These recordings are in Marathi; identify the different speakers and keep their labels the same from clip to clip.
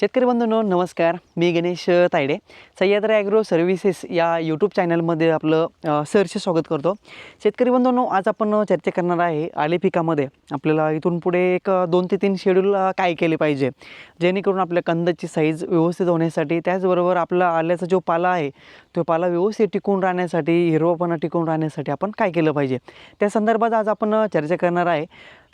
Speaker 1: शेतकरी बंधूंनो नमस्कार. मी गणेश तायडे. सह्याद्री ॲग्रो सर्व्हिसेस या यूट्यूब चॅनलमध्ये आपलं सरचे स्वागत करतो. शेतकरी बंधूंनो आज आपण चर्चा करणार आहे आले पिकामध्ये. आपल्याला इथून पुढे एक दोन ते तीन शेड्यूल काय केले पाहिजे. जेणेकरून आपल्या कंदाची साईज व्यवस्थित होण्यासाठी त्याचबरोबर आपला आल्याचा जो पाला आहे तो पाला व्यवस्थित टिकून राहण्यासाठी हिरवपणा टिकून राहण्यासाठी आपण काय केलं पाहिजे. त्या संदर्भात आज आपण चर्चा करणार आहे.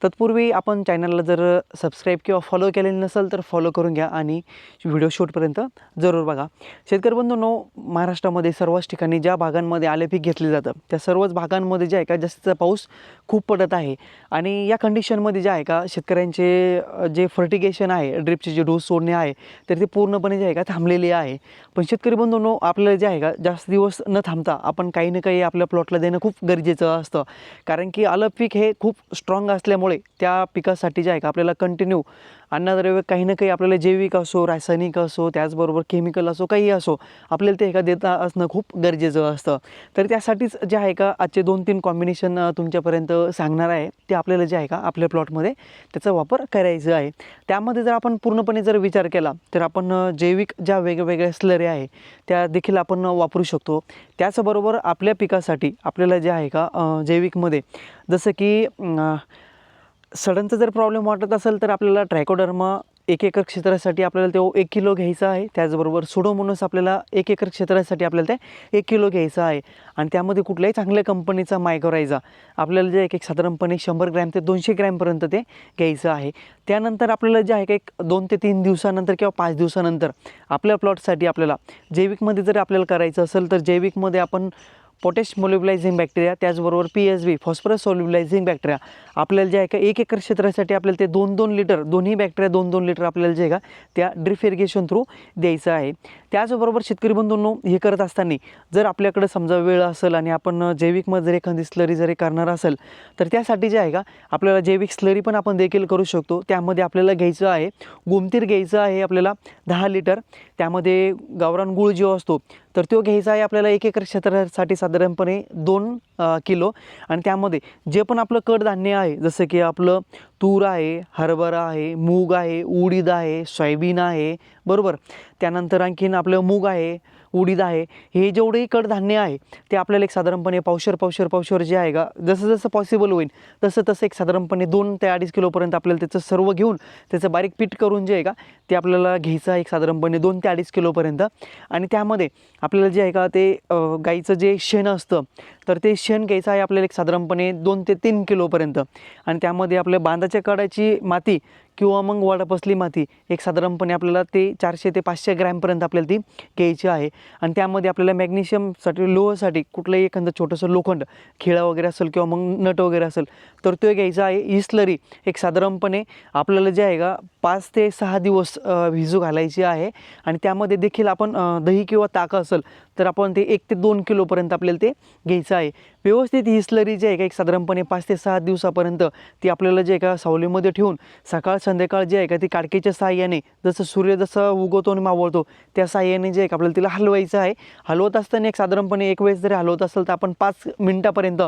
Speaker 1: तत्पूर्वी आपण चॅनलला जर सबस्क्राईब किंवा फॉलो केलेलं नसेल तर फॉलो करून घ्या आणि व्हिडिओ शूटपर्यंत जरूर बघा. शेतकरी बंधूंनो महाराष्ट्रामध्ये सर्वच ठिकाणी ज्या भागांमध्ये आले पीक घेतले जातं त्या सर्वच भागांमध्ये जे आहे का जास्तीचा पाऊस खूप पडत आहे. आणि या कंडिशनमध्ये जे आहे का शेतकऱ्यांचे जे फर्टिगेशन आहे ड्रिपचे जे डोस सोडणे आहे तर ते पूर्णपणे जे आहे का थांबलेले आहे. पण शेतकरी बंधूंनो आपल्याला जे आहे का जास्त दिवस न थांबता आपण काही ना काही आपल्या प्लॉटला देणं खूप गरजेचं असतं. कारण की आलं पीक हे खूप स्ट्रॉंग असल्यामुळे त्या पिकासाठी जे आहे का आपल्याला कंटिन्यू अन्नद्रव्य काही ना काही आपल्याला जैविक असो रासायनिक असो त्याचबरोबर केमिकल असो काही असो आपल्याला ते एका देता असणं खूप गरजेचं असतं. तर त्यासाठीच जे आहे का आजचे दोन तीन कॉम्बिनेशन तुमच्यापर्यंत सांगणार आहे ते आपल्याला जे आहे का आपल्या प्लॉटमध्ये त्याचा वापर करायचा आहे. त्यामध्ये जर आपण पूर्णपणे जर विचार केला तर आपण जैविक ज्या वेगवेगळ्या स्लरे आहे त्या देखील आपण वापरू शकतो. त्याचबरोबर आपल्या पिकासाठी आपल्याला जे आहे का जैविकमध्ये जसं की सडनचा जर प्रॉब्लेम वाटत असेल तर आपल्याला ट्रायकोडर्मा एक एकर क्षेत्रासाठी आपल्याला तो एक किलो घ्यायचा आहे. त्याचबरोबर सुडोमोनस आपल्याला एक एकर क्षेत्रासाठी आपल्याला ते एक किलो घ्यायचं आहे. आणि त्यामध्ये कुठल्याही चांगल्या कंपनीचा मायक्रोरायझा आपल्याला जे एक एक साधारणपणे शंभर ग्रॅम ते दोनशे ग्रॅमपर्यंत ते घ्यायचं आहे. त्यानंतर आपल्याला जे आहे का एक दोन ते तीन दिवसानंतर किंवा पाच दिवसानंतर आपल्या प्लॉटसाठी आपल्याला जैविकमध्ये जर आपल्याला करायचं असेल तर जैविकमध्ये आपण पोटॅश मोलिबलायझिंग बॅक्टेरिया त्याचबरोबर P H B phosphorus solubilising bacteria आपल्याला जे आहे का एक एकर क्षेत्रासाठी आपल्याला ते दोन दोन लिटर दोन्ही बॅक्टेरिया दोन दोन लिटर आपल्याला जे आहे का त्या ड्रिप इरिगेशन थ्रू द्यायचं आहे. त्याचबरोबर शेतकरी बंधूंनो हे करत असताना जर आपल्याकडे समजा वेळ असेल आणि आपण जैविकमध्ये जर एखादी स्लरी जरी करणार असेल तर त्यासाठी जे आहे का आपल्याला जैविक स्लरी पण आपण देखील करू शकतो. त्यामध्ये आपल्याला घ्यायचं आहे गोमतीर घ्यायचं आहे आपल्याला दहा लिटर. त्यामध्ये गावरान गूळ जो असतो तर तो घ्यायचा आहे आपल्याला एक एकर क्षेत्रासाठी साधारणपणे दोन किलो. आणि त्यामध्ये जे पण आपलं कडधान्य आहे. जसं की आपलं तूर आहे हरभरा आहे मूग आहे उडीद आहे सोयाबीन आहे बरोबर? त्यानंतर आणखीन आपलं मूग आहे उडीद आहे. हे जेवढेही कडधान्य आहे ते आपल्याला एक साधारणपणे पावशर पावशर पावशर जे आहे का जसं जसं पॉसिबल होईल तसं तसं एक साधारणपणे दोन ते अडीच किलोपर्यंत आपल्याला त्याचं सर्व घेऊन त्याचं बारीक पीठ करून जे आहे का ते आपल्याला घ्यायचं आहे एक साधारणपणे दोन ते अडीच किलोपर्यंत आणि त्यामध्ये आपल्याला जे आहे का ते गाईचं जे शेण असतं तर ते शेण घ्यायचं आहे आपल्याला एक साधारणपणे दोन ते तीन किलोपर्यंत. आणि त्यामध्ये आपल्या बांधाच्या कडाची माती किंवा मग वाडापसली माती एक साधारणपणे आपल्याला ते चारशे ते पाचशे ग्रॅमपर्यंत आपल्याला ती घ्यायची आहे. आणि त्यामध्ये आपल्याला मॅग्नेशियमसाठी लोहसाठी कुठलंही एखादं छोटंसं लोखंड खिळा वगैरे असेल किंवा मग नट वगैरे असेल तर तो घ्यायचा आहे. इस्लरी एक साधारणपणे आपल्याला जे आहे का पाच ते सहा दिवस भिजू घालायची आहे. आणि त्यामध्ये देखील आपण दही किंवा ताक असेल तर आपण ते एक ते दोन किलोपर्यंत आपल्याला ते घ्यायचं आहे. व्यवस्थित ही स्लरी जी आहे का एक साधारणपणे पाच ते सहा दिवसापर्यंत ती आपल्याला जे का सावलीमध्ये ठेवून सकाळ संध्याकाळ जे आहे का ती काडकीच्या साहाय्याने जसं सूर्य जसं उगवतो आणि मावळतो त्या सहाय्याने जे आहे का आपल्याला तिला हलवायचं आहे. हलवत असताना एक साधारणपणे एक वेळेस जरी हलवत असेल तर आपण पाच मिनटापर्यंत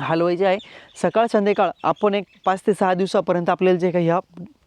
Speaker 1: हलवायचे आहे. सकाळ संध्याकाळ आपण एक पाच ते सहा दिवसापर्यंत आपल्याला जे काही ह्या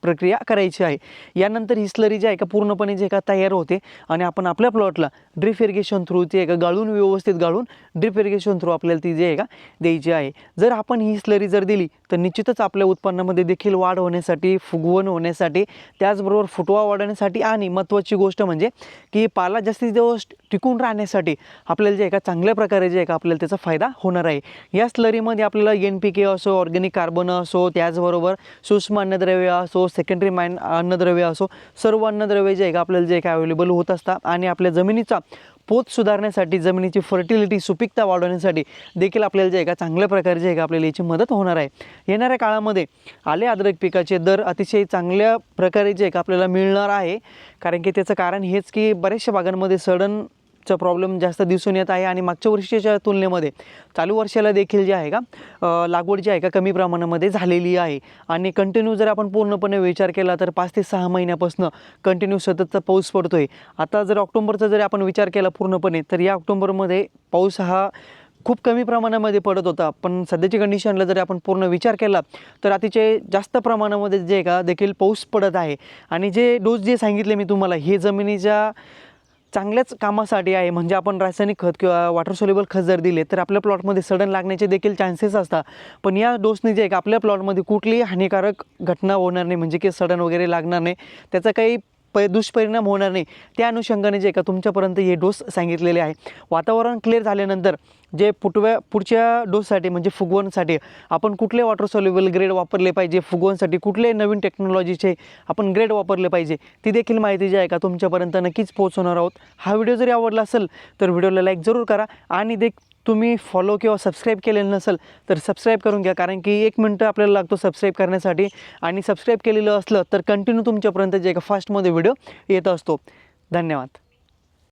Speaker 1: प्रक्रिया करायची आहे. यानंतर ही स्लरी जी आहे का पूर्णपणे जे का तयार होते आणि आपण आपल्या प्लॉटला ड्रिप इरिगेशन थ्रू ते एका गाळून व्यवस्थित गाळून ड्रिप इरिगेशन थ्रू आपल्याला ती जे आहे का द्यायची आहे. जर आपण ही स्लरी जर दिली तर निश्चितच आपल्या उत्पन्नामध्ये देखील वाढ होण्यासाठी फुगवण होण्यासाठी त्याचबरोबर फुटवा वाढवण्यासाठी आणि महत्त्वाची गोष्ट म्हणजे की पाला जास्तीत जास्त टिकून राहण्यासाठी आपल्याला जे आहे का चांगल्या प्रकारे जे आहे का आपल्याला त्याचा फायदा होणार आहे. या स्लरीमध्ये आपल्याला एन पी के असो ऑर्गॅनिक कार्बन असो त्याचबरोबर सूक्ष्म अन्नद्रव्य असो सेकंडरी माइन अन्नद्रव्य असो सर्व अन्नद्रव्य जे आहे का आपल्याला जे काय अवेलेबल होत असतात आणि आपल्या जमिनीचा पोत सुधारण्यासाठी जमिनीची फर्टिलिटी सुपीकता वाढवण्यासाठी देखील आपल्याला जे आहे का चांगल्या प्रकारे जे आहे का आपल्याला याची मदत होणार आहे. येणाऱ्या काळामध्ये आले अद्रक पिकाचे दर अतिशय चांगल्या प्रकारे जे आहे का आपल्याला मिळणार आहे. कारण की त्याचं कारण हेच की बऱ्याचशा भागांमध्ये सडन चा प्रॉब्लेम जास्त दिसून येत आहे आणि मागच्या वर्षीच्या तुलनेमध्ये चालू वर्षाला देखील जे आहे का लागवड जी आहे का कमी प्रमाणामध्ये झालेली आहे. आणि कंटिन्यू जर आपण पूर्णपणे विचार केला तर पाच ते सहा महिन्यापासून कंटिन्यू सततचा पाऊस पडतो आहे आता जर ऑक्टोबरचा जरी आपण विचार केला पूर्णपणे तर या ऑक्टोबरमध्ये पाऊस हा खूप कमी प्रमाणामध्ये पडत होता. पण सध्याच्या कंडिशनला जर आपण पूर्ण विचार केला तर अतिशय जास्त प्रमाणामध्ये जे आहे का देखील पाऊस पडत आहे. आणि जे डोस जे सांगितले मी तुम्हाला हे जमिनीच्या चांगल्याच कामासाठी आहे. म्हणजे आपण रासायनिक खत किंवा वॉटर सोल्युबल खत जर दिले तर आपल्या प्लॉटमध्ये सडन लागण्याचे देखील चान्सेस असतात. पण या डोसने जे आहे का आपल्या प्लॉटमध्ये कुठलीही हानिकारक घटना होणार नाही. म्हणजे की सडन वगैरे लागणार नाही. त्याचा काही प दुष्परिणाम होणार नाही. त्या अनुषंगाने जे आहे का तुमच्यापर्यंत हे डोस सांगितलेले आहे. वातावरण क्लिअर झाल्यानंतर जे पुटव्या पुढच्या डोससाठी म्हणजे फुगवणसाठी आपण कुठले वॉटर सॉल्युबल ग्रेड वापरले पाहिजे? फुगवणसाठी कुठले नवीन टेक्नॉलॉजीचे आपण ग्रेड वापरले पाहिजे? ती देखील माहिती जी आहे का तुमच्यापर्यंत नक्कीच पोहोचवणार आहोत. हा व्हिडिओ जरी आवडला असेल तर व्हिडिओला लाईक जरूर करा आणि देख तुम्ही फॉलो किंवा सबस्क्राईब केलेलं नसेल तर सबस्क्राईब करून घ्या. कारण की एक मिनटं आपल्याला लागतो सबस्क्राईब करण्यासाठी. आणि सबस्क्राईब केलेलं असलं तर कंटिन्यू तुमच्यापर्यंत जे एका फास्टमध्ये व्हिडिओ येत असतो. धन्यवाद.